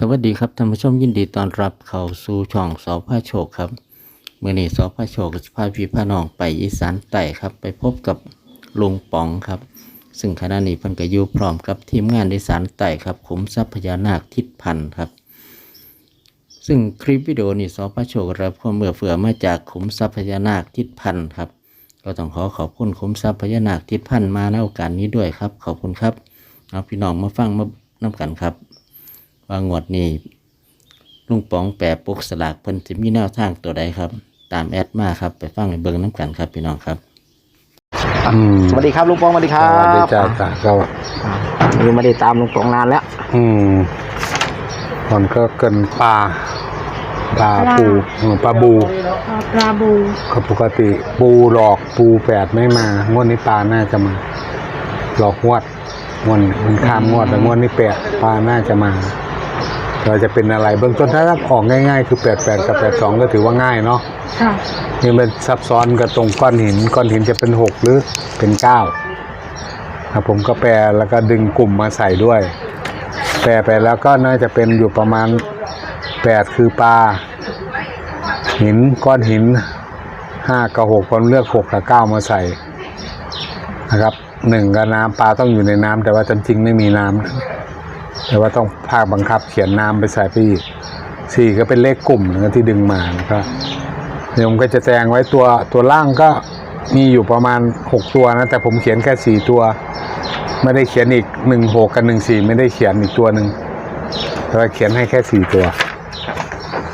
สวัสดีครับท่านผู้ชมยินดีต้อนรับเข้าสู่ช่องสอพระโชคครับเมื่อนี้สอพระโชคจะพาพี่พาน้องไปอีสานใต้ครับ ไปพบกับลุงป๋องครับ ซึ่งขณะนี้เพิ่นกอยู่พร้อมกับทีมงานอีสานใต้ครับขุมทรัพยานาคทิศพันธ์ครับ ซึ่งคลิปวิดีโอนี้สอพระโชครับความเมื่อเฟือมาจากขุมทรัพยานาคทิศพันธ์ครับ ก็ต้องขอขอบคุณขุมทรัพยานาคทิศพันธ์มาในโอกาสนี้ด้วยครับ ขอบคุณครับเอาพี่น้องมาฟังมาน้กันครับ ว่างวดนี้ลุงป๋องแปรปกสลากเพิ่นสิมีแนวทางตัวใดครับ ตามแอดมาครับไปฟังในเบิ่งน้ำกันครับพี่น้องครับอืมสวัสดีครับลุงปองสวัสดีคสรับวัสดีจ้าจ้าก็นี่ไม่ได้ตามลุงปองนานแล้วอืมมันก็เกินปลาปลาปูเออปลาบูปลาบูก็ปกติปูหลอกปูแปดไม่มางวดนี้ปลาน่าจะมา หลอกงวดงวดมันข้ามงวดแต่งวดนี้แปดปลาน่าจะมา เราจะเป็นอะไรเบื้องต้นถ้าออกง่าย ๆ คือแปดแปดกับแปดสองก็ถือว่าง่ายเนาะค่ะ นี่มันซับซ้อนกับตรงก้อนหิน ก้อนหินจะเป็นหกหรือเป็นเก้าครับผมก็แปลแล้วก็ดึงกลุ่มมาใส่ด้วย แปลไปแล้วก็น่าจะเป็นอยู่ประมาณแปดคือปลา หินก้อนหินห้ากับหกคนเลือกหกกับเก้ามาใส่นะครับหนึ่งกับน้ำปลาต้องอยู่ในน้ำแต่ว่าจริงๆไม่มีน้ำ แต่ว่าต้องภาคบังคับเขียนน้ำไปใส่ไปอีกสี่ก็เป็นเลขกลุ่มนะครับที่ดึงมานะครับเดี๋ยวผมก็จะแจงไว้ตัวตัวล่างก็มีอยู่ประมาณหกตัวนะ แต่ผมเขียนแค่สี่ตัว ไม่ได้เขียนอีกหนึ่งหกกับหนึ่งสี่ไม่ได้เขียนอีกตัวหนึ่งแต่ว่าเขียนให้แค่สี่ตัว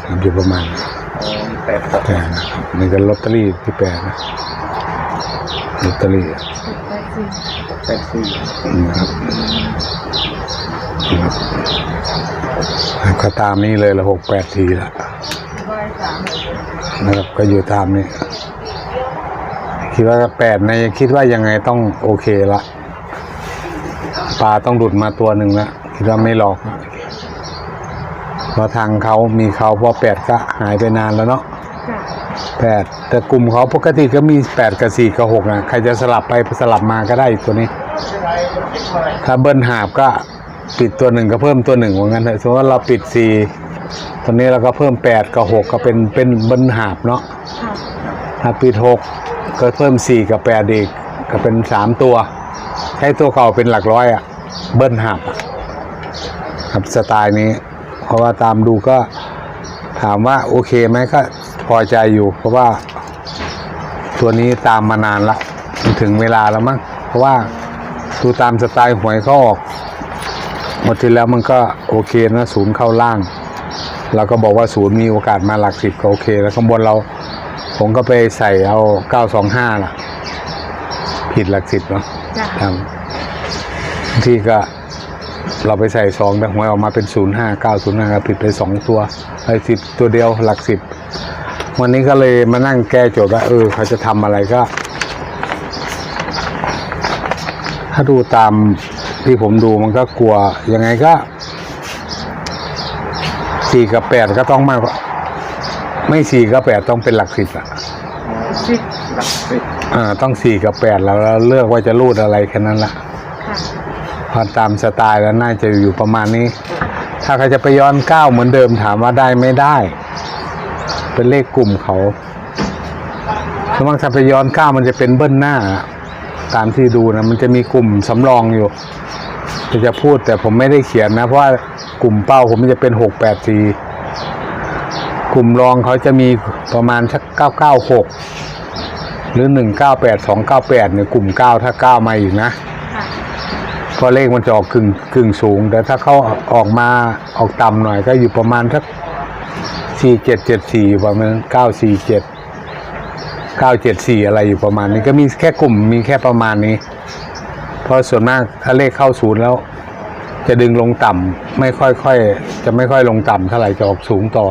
ครับอยู่ประมาณแปดนะครับนี่ก็ลอตเตอรี่ที่แปดนะลอตเตอรี่แปดสี่นะครับนะครับ ก็ตามนี้เลยละหกแปดทีละนะครับก็อยู่ตามนี้ คิดว่าแปดนะคิดว่ายังไงต้องโอเคละปลาต้องหลุดมาตัวหนึ่งละคิดว่าไม่หลอกละเพราะทางเขามีเขาเพราะแปดก็หายไปนานแล้วเนาะค่ะแปดแต่กลุ่มเขาปกติก็มีแปดกับสี่กับหกนะใครจะสลับไปสลับมาก็ได้อีกตัวนี้ ถ้าเบิ้ลหาบก็ ปิดตัวหนึ่งก็เพิ่มตัวหนึ่งว่างั้นเถอะสมมติว่าเราปิดสี่ตอนนี้เราก็เพิ่มแปดกับหกก็เป็นเป็นเบิ้ลหาบเนาะค่ะถ้าปิดหกก็เพิ่มสี่กับแปดอีกก็เป็นสามตัว ใช้ตัวเก่าเป็นหลักร้อยอะ่ะเบิ้ลหับอะครับสไตล์นี้ เพราะว่าตามดูก็ถามว่าโอเคไหมก็พอใจอยู่ เพราะว่าตัวนี้ตามมานานละมันถึงเวลาแล้วมั้งเพราะว่าดูตามสไตล์หวยเขาออก หมดที่แล้วมันก็โอเคนะศูนย์เข้าล่าง เราก็บอกว่าศูนย์มีโอกาสมาหลักสิบก็โอเค แล้วข้างบนเรา ผมก็ไปใส่เอา925ล่ะ ผิดหลักสิบเนาะจ้ะครับบางที่ก็เราไปใส่สองแต่หวยออกมาเป็น05 905ก็ผิดไปสองตัวไอ้สิบตัวเดียวหลักสิบวันนี้ก็เลยมานั่งแก้โจทย์ว่าเออเขาจะทำอะไรก็ ถ้าดูตาม ที่ผมดูมันก็กลัวยังไงก็สี่กับแปดก็ต้องมากกว่าไม่สี่กับแปดต้องเป็นหลักสิบอะสิบหลักสิบอ่าต้องสี่กับแปดแล้วแล้วเลือกว่าจะรูดอะไรแค่นั้นละค่ะพอตามสไตล์แล้วน่าจะอยู่ประมาณนี้ ถ้าเขาจะไปย้อนเก้าเหมือนเดิมถามว่าได้ไม่ได้ เป็นเลขกลุ่มเขาสมมติถ้าไปย้อนเก้ามันจะเป็นเบิ้ลหน้า ตามที่ดูนะมันจะมีกลุ่มสำรองอยู่จะจะพูดแต่ผมไม่ได้เขียนนะ เพราะว่ากลุ่มเป้าผมจะเป็นหกแปดสี่กลุ่มรองเขาจะมีประมาณสักเก้าเก้าหกหรือหนึ่งเก้าแปดสองเก้าแปดเนี่ยกลุ่มเก้าถ้าเก้ามาอีกนะค่ะเพราะเลขมันจะออกกึ่งกึ่งสูง แต่ถ้าเขาออกมาออกต่ำหน่อยก็อยู่ประมาณสักสี่เจ็ดเจ็ดสี่ประมาณเก้าสี่เจ็ด เก้าเจ็ดสี่อะไรอยู่ประมาณนี้ก็มีแค่กลุ่มมีแค่ประมาณนี้ เพราะส่วนมากถ้าเลขเข้าศูนย์แล้ว จะดึงลงต่ำไม่ค่อยค่อยจะไม่ค่อยลงต่ำเท่าไหร่จะออกสูงต่อ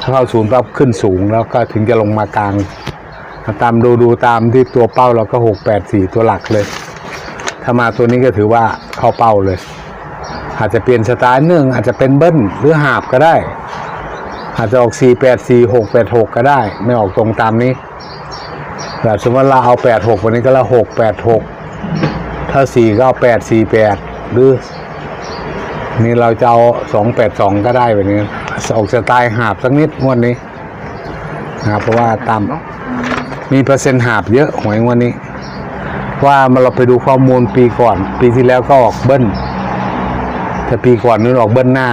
ถ้าเข้าศูนย์ปั๊บขึ้นสูงแล้วก็ถึงจะลงมากลาง ตามดูดูตามที่ตัวเป้าเราก็หกแปดสี่ตัวหลักเลย ถ้ามาตัวนี้ก็ถือว่าเข้าเป้าเลย อาจจะเปลี่ยนสไตล์หนึ่งอาจจะเป็นเบิ้ลหรือหาบก็ได้อาจจะออก 4 8 4 6 8 6 ก็ได้ ไม่ออกตรงตามนี้ แต่สมมติเราเอา8 6วันนี้ก็ละ6 8 6ถ้า4ก็เอา8 4 8หรือ นี่เราจะเอาสองแปดสองก็ได้แบบนี้ออกสไตล์หาบสักนิดงวดนี้นะครับเพราะว่าตามมมีเปอร์เซ็นต์หาบเยอะหวยงวดนี้ ว่ามาเราไปดูข้อมูลปีก่อน ปีที่แล้วก็ออกเบิ้ลแต่ปีก่อนนู้นออกเบิ้ลหน้า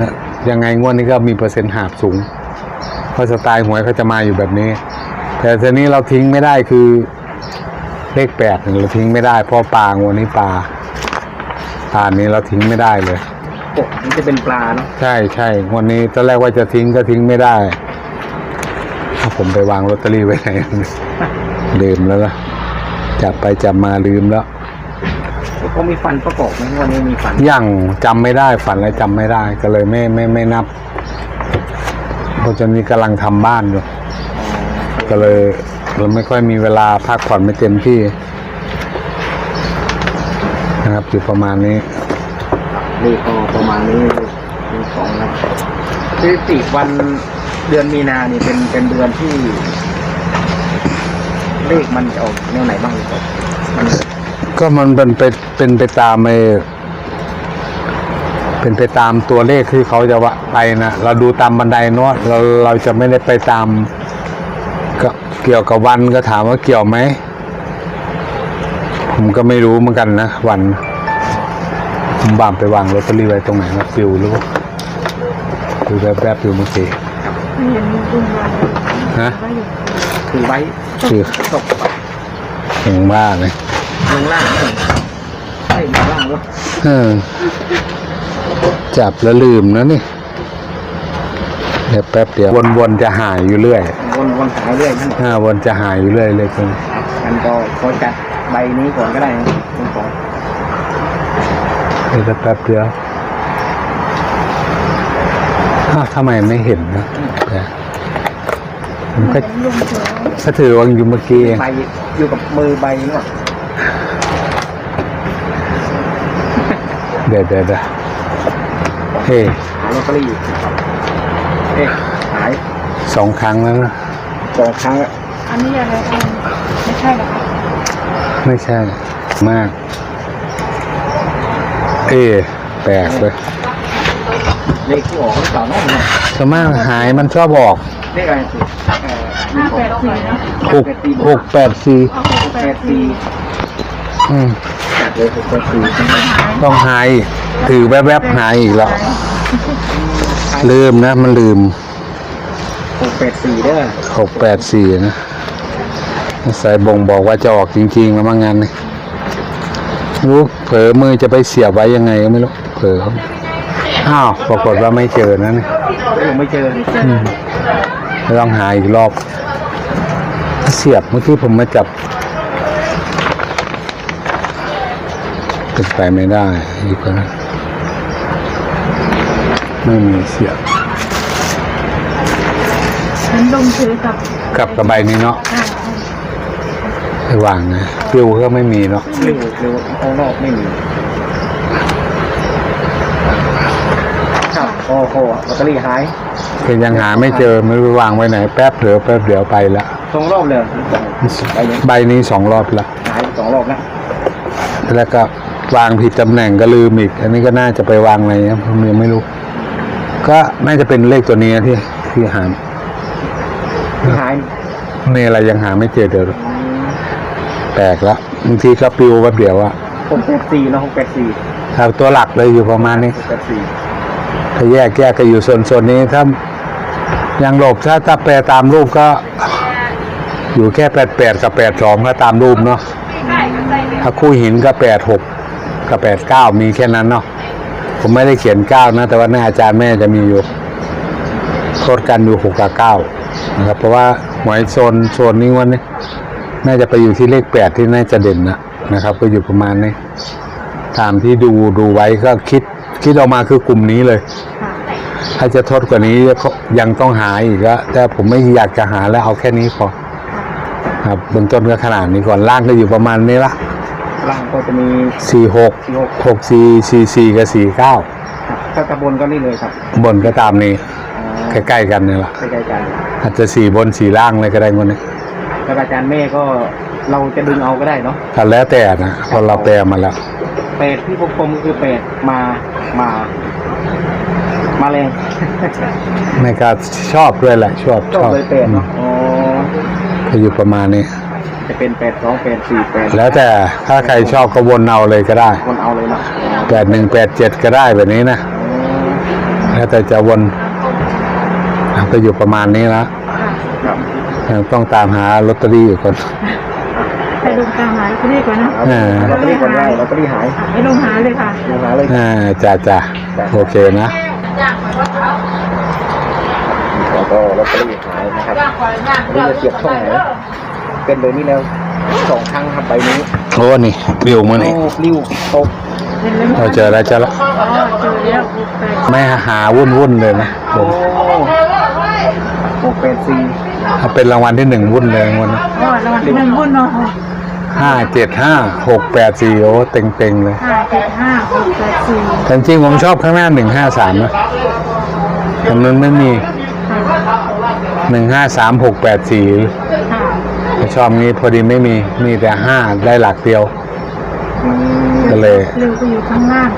นะยังไงงวดนี้ก็มีเปอร์เซ็นต์หาบสูงเพราะสไตล์หวยเขาจะมาอยู่แบบนี้ แต่ทีนี้เราทิ้งไม่ได้คือ เลขแปดเนี่ยเราทิ้งไม่ได้เพราะปลางวันนี้ปลาปลานี้เราทิ้งไม่ได้เลยปกมันจะเป็นปลาเนาะใช่ใช่วันนี้ตอนแรกว่าจะทิ้งก็ทิ้งไม่ได้ถ้าผมไปวางลอตเตอรี่ไว้ไหนลืมแล้วล่ะจับไปจับมาลืมแล้วแล้วก็มีฟันประกอบไหมวันนี้มีฟันอย่างจำไม่ได้ฝันอะไรจำไม่ได้ก็เลยไม่ไม่ไม่นับเพราะตอนนี้กำลังทำบ้านอยู่ ก็เลยเราไม่ค่อยมีเวลาพักผ่อนไม่เต็มที่นะครับอยู่ประมาณนี้ นี่ก็ประมาณนี้มีสองนะคือติวันเดือนมีนาเนี่ยเป็นเป็นเดือนที่ เลขมันจะออกแนวไหนบ้างครับมันก็มันเป็นไปเป็นไปตามไอเป็นไปตามตัวเลขที่เขาจะว่าไปนะเราดูตามบันไดเนาะเราเราจะไม่ได้ไปตามก็ เกี่ยวกับวันก็ถามว่าเกี่ยวไหม ผมก็ไม่รู้เหมือนกันนะวัน ผมบามไปวางลอตเตอรี่ไว้ตรงไหนนะปิวหรือว่าดูแวบๆอยู่เมื่อกี้ไม่เห็นมีบุญมาฮะไม่อยู่ถือไว้คือตกไปถึงบ้าเลยลงล่างใช่ลงล่างวะเออจับแล้วลืมนะนี่เดี๋ยวแป๊บเดียววนๆจะหายอยู่เรื่อย วนวนหายเรื่อยนั่นแหละอ่าวนจะหายอยู่เรื่อยเลยคุณงั้นก็ขอจัดใบนี้ก่อนก็ได้นะคุณสองเดี๋ยวแป๊บเดียวอ้าวทำไมไม่เห็นนะเดี๋ยวผมก็เห็นลุงเสือก็ถือวางอยู่เมื่อกี้เองใบอยู่กับมือใบนี่หว่าเดี๋ยวเดี๋ยวเดี๋ยวเฮ้ยหาลอตเตอรี่เอ๊ะหาย สองครั้งแล้วนะ สองครั้งอะอันนี้อะไรเองไม่ใช่เหรอคะไม่ใช่ มาก เอ๊ะแปลกเลยเลขที่ออกหรือเปล่าเน้องเนี่ยส่วนมากหายมันชอบออกเลขอะไรสิเอ่อห้าแปดสี่นะหกหกแปดสี่เอาหกแปแปดดสี่สี่อืมจัดเลยหกแปดสี่ต้องหายอีกถือแวบๆหายอีกแล้วลืมนะ มันลืมหก แปดสี่เด้อหกแปดสี่นะสายบ่งบอกว่าจะออกจริงๆแล้วมั้งงานนี่รู้เผลอมือจะไปเสียบไว้ยังไงก็ไม่รู้เผลออ้าวปรากฏว่าไม่เจอนะนี่ผมไม่เจออืมต้องหาอีกรอบ เสียบเมื่อกี้ผมมาจับเป็นไปไม่ได้อีกแล้วไม่มีเสียบ เห็นลุงเสือกับกับกระใบนี้เนาะอ่าไปวางนะฟิวก็ไม่มีเนาะเร็วเร็วเอานอกไม่มีครับโอ้โหลอตเตอรี่หายก็ยังหาไม่เจอไม่รู้ไปวางไว้ไหน แป๊บเดียวแป๊บเดียวไปละสองรอบเลยไปเนี่ยใบนี้สองรอบละหายสองรอบนะแล้วก็วางผิดตำแหน่งก็ลืมอีก อันนี้ก็น่าจะไปวางอะไรนะผมยังไม่รู้ ก็น่าจะเป็นเลขตัวนี้ที่ที่หา หายเนี่ยอะไรยังหาไม่เจอเดี๋ยวแปลกละบางทีก็ปิวแป๊บเดียวอะหกแปดสี่นะหกแปดสี่ครับตัวหลักเลยอยู่ประมาณนี้หกแปดสี่ถ้าแยกแยกก็อยู่โซนโซนนี้ถ้ายังหลบถ้าถ้าแปลตามรูปก็ อยู่แค่แปดแปดกับแปดสองก็ตามรูปเนาะถ้าคู่หินก็แปดหกกับแปดเก้ามีแค่นั้นเนาะผมไม่ได้เขียนเก้านะ แต่ว่าหน้าอาจารย์แม่จะมีอยู่โทษกันอยู่หกกับเก้า นะครับ เพราะว่าหวยโซนโซนนี้วันนี้ น่าจะไปอยู่ที่เลขแปดที่น่าจะเด่นนะนะครับ ก็อยู่ประมาณนี้ตามที่ดูดูไว้ก็คิดคิดออกมาคือกลุ่มนี้เลยค่ะถ้าจะทดกว่านี้ก็ยังต้องหาอีกก็แต่ผมไม่อยากจะหาแล้วเอาแค่นี้พอครับเบื้องต้นก็ขนาดนี้ก่อนล่างก็อยู่ประมาณนี้ละล่างก็จะมีสี่หกสี่หกหกสี่สี่สี่กับสี่เก้าครับถ้าตะบนก็นี่เลยครับ บนก็ตามนี้อ๋อ ใกล้ๆกันนี่แหละใกล้ๆกันอาจจะสี่บนสี่ล่างเลยก็ได้คนนี้แล้วอาจารย์แม่ก็เราจะดึงเอาก็ได้เนาะก็แล้วแต่นะเพอเราแปลมาแล้วแปดที่ผมกลมๆคือแปดมามา มาแรงไม่ก็ชอบด้วยแหละชอบชอบเลยแปดเนาะอ๋อก็อยู่ประมาณนี้จะเป็นแปดสองแปดสี่แปดแล้วแต่ถ้าใครชอบก็วนเอาเลยก็ได้คนเอาเลยเนาะอ๋อแปดหนึ่งแปดเจ็ดก็ได้แบบนี้นะแล้วแต่จะวนอะ ก็อยู่ประมาณนี้นะครับยังต้องตามหาลอตเตอรี่อยู่ก่อนให้ลงตามหาที่นี่ก่อนนะเอาอ่าลอตเตอรี่คนได้ลอตเตอรี่หายอะให้ลงหาเลยค่ะลงหาเลยอ่าจ้าจ้าโอเคนะแล้วก็ลอตเตอรี่หายนะครับนี่จะเสียบช่องไหนเป็นเลยนี่แล้วสองครั้งครับใบนี้โอ้นี่วิวมันนี่โอ้ปลิ้วตกเห็นแล้วไหมเราเจอแล้วเจอแล้วอ๋อเจอแล้วหกแปดไม่หาวุ่นวุ่นๆเลยนะผโอ้ม หกแปดสี่ถ้าเป็นรางวัลที่หนึ่งวุ่นเลยรางวันอ๋อรางวัลที่หนึ่งบุญเนาะห้าเจ็ดห้าหกแปดสี่โอ้เต็งเต็งๆเลยห้าเจ็ดห้าหกแปดสี่แต่จริงๆผมชอบข้างหน้าหนึ่งห้าสามนะแต่มันไม่มีหนึ่งห้าสามหกแปดสี่ค่ะชอบนี้พอดีไม่มีมีแต่ห้าได้หลักเดียวอืมก็เลย เร็วก็อยู่ข้างล่าง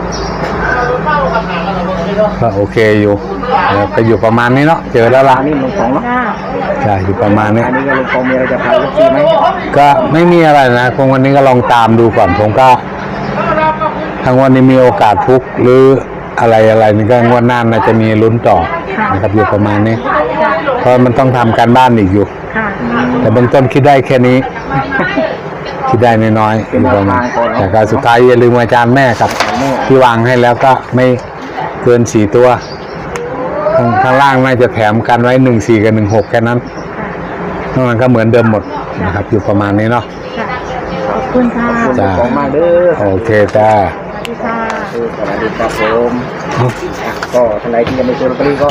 ก็โอเคอยู่แล้วก็อยู่ประมาณนี้เนาะเจอแล้วละอันนี้ลงของเนาะจ้าใช่อยู่ประมาณนี้ อันนี้ก็ลงของมีอะไรจะพาลูกซีไหมก็ไม่มีอะไรนะคงวันนี้ก็ลองตามดูก่อนผมก็ทางวันนี้มีโอกาสฟุกหรืออะไรอะไรนี่ก็งวดหน้าน่าจะมีลุ้นต่อนะครับอยู่ประมาณนี้จ้าเพราะมันต้องทำการบ้านอีกอยู่ ค่ะแต่เบื้องต้นคิดได้แค่นี้ คิดได้น้อยๆอยู่ประมาณแต่ก็สุดท้ายอย่าลืมอาจารย์แม่ครับ ที่วางให้แล้วก็ไม่ เกินสี่ตัวข้างข้างล่างน่าจะแถมกันไว้หนึ่งสี่กับหนึ่งหกแค่นั้นนอกนั้นก็เหมือนเดิมหมดนะครับ อยู่ประมาณนี้เนาะจ้าขอบคุณค่ะขอบคุณจ้าของมากเด้อโอเคจ้าสวัสดีค่ะเออสวัสดีครับผมอะก็ท่านใดที่ยังไม่ซื้อลอตเตอรี่ก็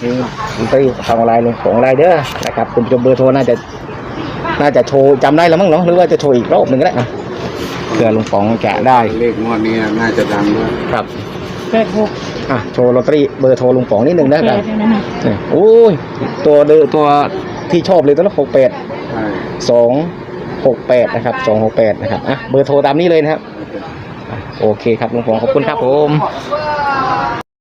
ซื้อลอตเตอรี่ทางออนไลน์ลงของออนไลน์เด้อนะครับคุณผู้ชมเบอร์โทรน่าจะน่าจะโชว์จำได้แล้วมั้งเนาะหรือว่าจะโชว์อีกรอบหนึ่งก็ได้อะเพื่อลุงป๋องจะได้เลขงวดนี้น่าจะดังด้วยครับ แปดหกอะโชว์ลอตเตอรี่เบอร์โทรลุงป๋องนิดหนึ่งนะแปครัดบเนี่ยนะนี่โอ้ยตัวเดอตัวที่ชอบเลยตัวละหกแปดใช่สองหกแปดนะครับสองหกแปดนะครับอะเบอร์โทรตามนี้เลยนะครับอะโอเคครับลุงป๋องขอบคุณครับผมค